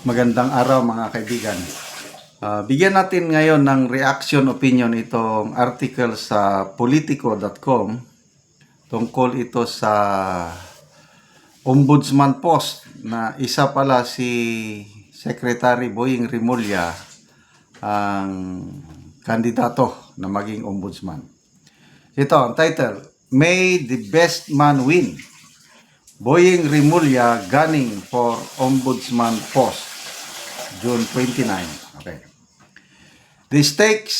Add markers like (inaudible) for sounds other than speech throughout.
Magandang araw mga kaibigan. Ah, bigyan natin ngayon ng reaction opinion itong article sa politico.com tungkol ito sa Ombudsman Post na isa pala si Secretary Boying Rimulya ang kandidato na maging ombudsman. Ito, ang title, May the Best Man Win. Boying Rimulya gunning for Ombudsman Post, June 29. Okay. The stakes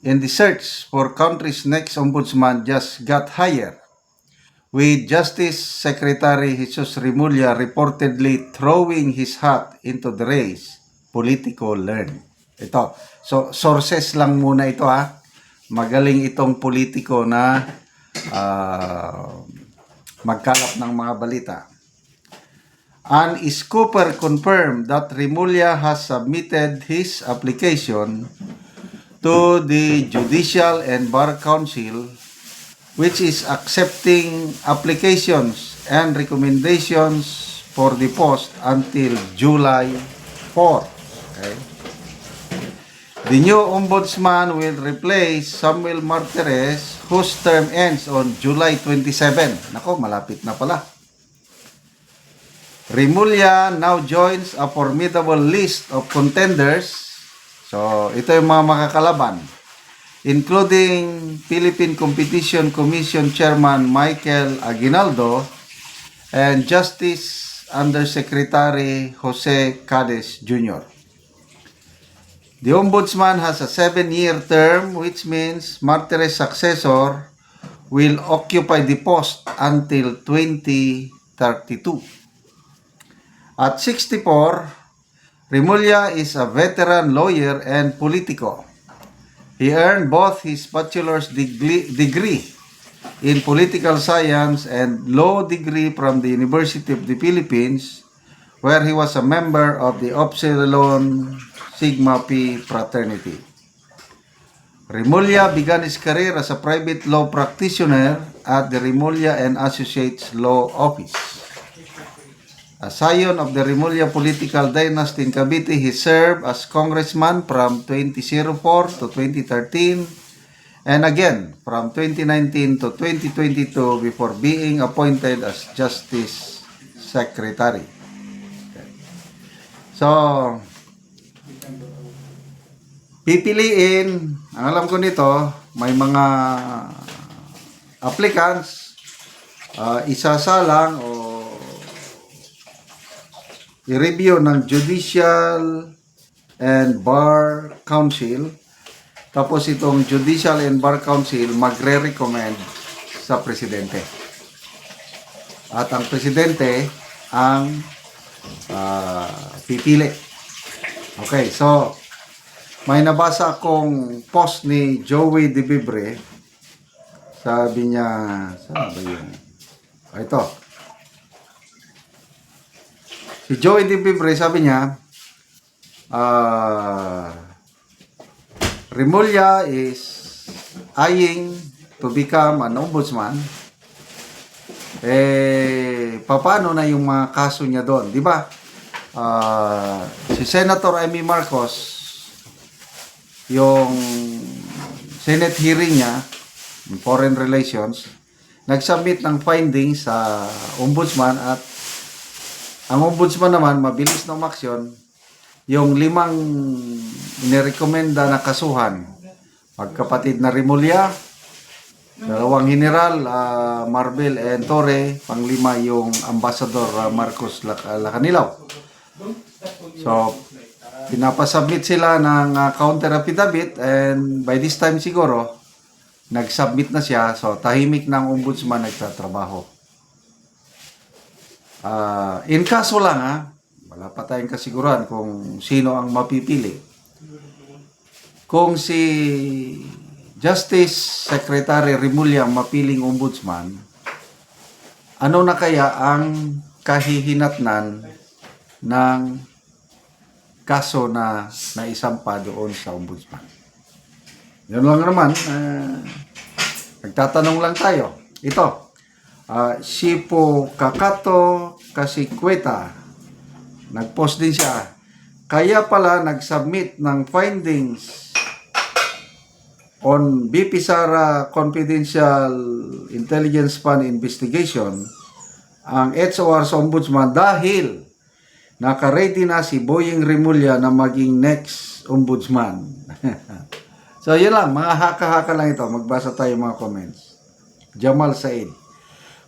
in the search for country's next ombudsman just got higher, with Justice Secretary Jesus Rimulya reportedly throwing his hat into the race, Politico learned. Ito. So, sources lang muna ito ha. Magaling itong politiko na ah, magkalap ng mga balita. An Scooper confirmed that Rimulya has submitted his application to the Judicial and Bar Council which is accepting applications and recommendations for the post until July 4. Okay? The new ombudsman will replace Samuel Martires whose term ends on July 27. Nako, malapit na pala. Rimulya now joins a formidable list of contenders. So, ito yung mga makakalaban. Including Philippine Competition Commission Chairman Michael Aguinaldo and Justice Undersecretary Jose Cades Jr. The Ombudsman has a seven-year term which means Martires' successor will occupy the post until 2032. At 64, Rimulya is a veteran lawyer and politico. He earned both his bachelor's degree, in political science and law degree from the University of the Philippines, where he was a member of the Upsilon Sigma Pi fraternity. Rimulya began his career as a private law practitioner at the Rimulya and Associates Law Office. A scion of the Rimulya political dynasty in Cavite, he served as congressman from 2004 to 2013 and again from 2019 to 2022 before being appointed as Justice Secretary. So, pipiliin, ang alam ko nito, may mga applicants, uh, isasalang o i-review ng Judicial and Bar Council. Tapos itong Judicial and Bar Council magre-recommend sa presidente. At ang presidente ang ah, pipili. Okay, so may nabasa akong post ni Joey De Bibre. Sabi niya, saan ba yun? Ah, ito. Si Joey De Bibre, sabi niya, ah, Rimulya is eyeing to become an ombudsman. Eh, paano na yung mga kaso niya doon? Di ba? Ah, si Senator Amy Marcos, yung Senate hearing niya, Foreign Relations, nag-submit ng findings sa ombudsman at ang ombudsman naman, mabilis na umaksyon, yung limang inirekomenda na kasuhan, magkapatid na Rimulya, dalawang general, ah, Marbel and Torre, panglima yung ambassador ah, Marcos Lac- Lacanilaw. So, pinapasubmit sila ng ah, counter affidavit and by this time siguro, nag-submit na siya. So, tahimik ng ombudsman nagtatrabaho. Ah, in kaso lang ha, wala pa tayong kasiguran kung sino ang mapipili. Kung si Justice Secretary Rimulya ang mapiling ombudsman, ano na kaya ang kahihinatnan ng kaso na naisampa doon sa ombudsman? Yun lang naman, ah, nagtatanong lang tayo. Ito, Ah, Shipo Kakato Kasikweta. Nag-post din siya. kaya pala nag-submit ng findings on BP Sara Confidential Intelligence Fund Investigation ang HOR sa Ombudsman dahil nakaready na si Boying Rimulya na maging next Ombudsman. (laughs) so yun lang, mga haka-haka lang ito. Magbasa tayo mga comments. Jamal Said.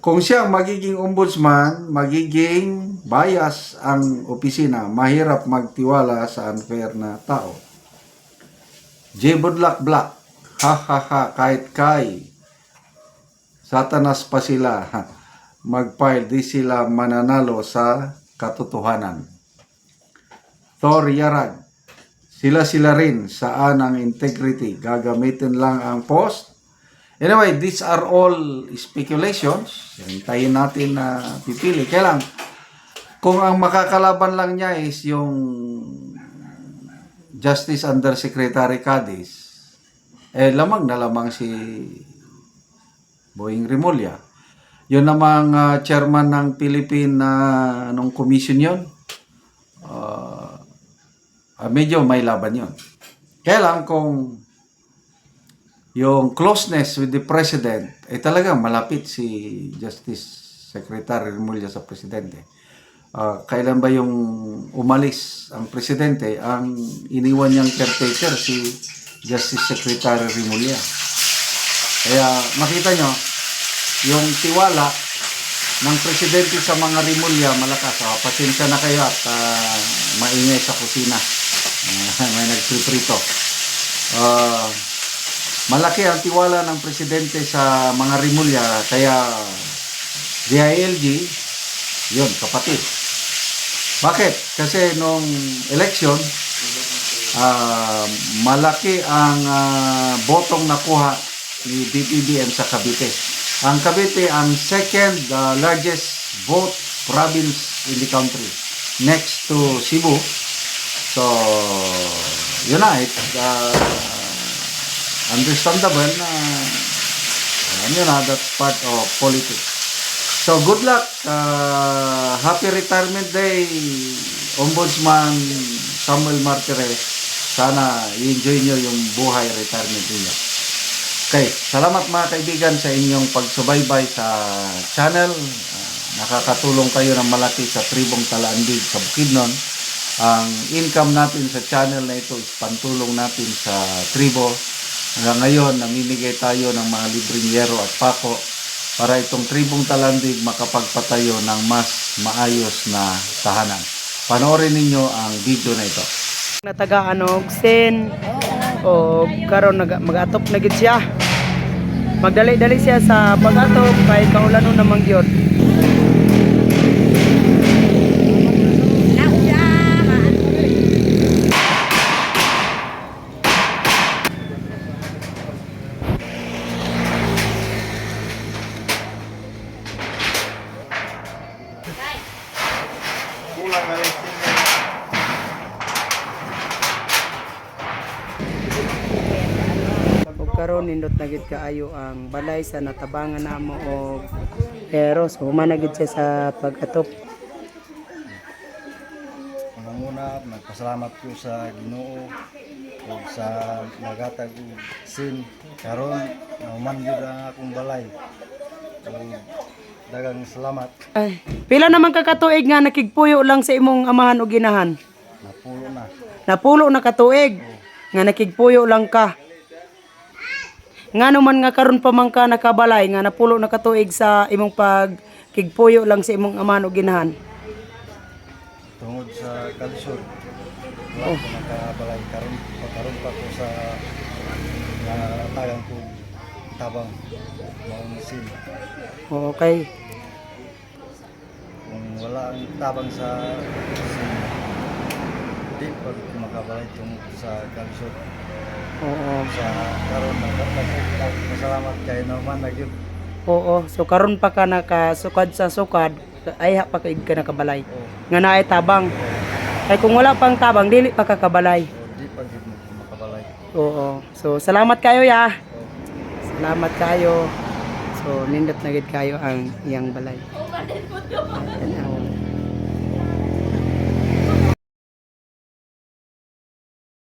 Kung siya magiging ombudsman, magiging bias ang opisina, mahirap magtiwala sa unfair na tao. J. Budlak Black, ha ha ha, kahit kay, satanas pa sila, mag-file, di sila mananalo sa katotohanan. Thor Yarag, sila-sila rin, saan ang integrity, gagamitin lang ang post, Anyway, these are all speculations. Hintayin natin na pipili. Kaya lang, kung ang makakalaban lang niya is yung Justice Undersecretary Cadiz, eh lamang na lamang si Boying Rimulya. Yun namang ah, chairman ng Philippine na anong commission yun? Ah, medyo may laban yun. Kaya lang kung yung closeness with the president ay talagang malapit si Justice Secretary Remulla sa presidente. Ah, kailan ba yung umalis ang presidente, ang iniwan niyang caretaker si Justice Secretary Remulla. Kaya makita nyo, yung tiwala ng presidente sa mga Remulla malakas. Ah, pasensya na kayo at ah, maingay sa kusina. (laughs) May nagpriprito. Ah, Malaki ang tiwala ng presidente sa mga Rimulya kaya DILG, yun, kapatid. Bakit? Kasi nung election, ah, malaki ang ah, botong nakuha ni BPBM sa Cavite. Ang Cavite ang second ah, largest vote province in the country next to Cebu. So, yun na, it, ah, understandable na alam nyo na that's part of politics. So good luck. Uh, happy retirement day Ombudsman Samuel Martires. Sana i-enjoy nyo yung buhay retirement niyo. Okay, salamat mga kaibigan sa inyong pagsubaybay sa channel. Ah, nakakatulong kayo ng malaki sa tribong Talaandig sa Bukidnon. Ang income natin sa channel na ito is pantulong natin sa tribo. Hanggang ngayon, namimigay tayo ng mga libreng yero at pako para itong tribong talandig makapagpatayo ng mas maayos na tahanan. Panoorin ninyo ang video na ito. na taga ano sen o karon magatop na gid siya magdali-dali siya sa pag-atop kay kaulano namang gyud ug karon nindot na gid kaayo ang balay sa natabangan namo og pero so human na gid siya sa pag-atop Unang-una, nagpasalamat ko sa Ginoo o sa nagatag og sin karon nauman gyud ang akong balay. Dagang salamat ay pila naman ka katuig nga nakigpuyo lang sa imong amahan o ginahan napulo na. Napulo na katuig nga nakigpuyo lang ka. Nga naman nga karon pa man ka nakabalay nga napulo na katuig sa imong pagkigpuyo lang sa imong amahan o ginahan. Tungod sa kalisod. Wala ko nakabalay karon pagkaroon pa ko sa natagang ko tabang maong sin. Okay. Kung wala ang tabang sa sin, di pa ko makabalay tungod sa kalisod. Oo. sa karon Masalamat kay naman na gyud. Oo. So karon pa ka nakasukad sa sukad ay pa ka nakabalay. O Nga naay tabang. Ay kung wala pang tabang dili pa ka kabalay. o di pa makabalay. Oo. So salamat kayo ya. Salamat kayo. So nindot na gid kayo ang iyang balay. Yan ang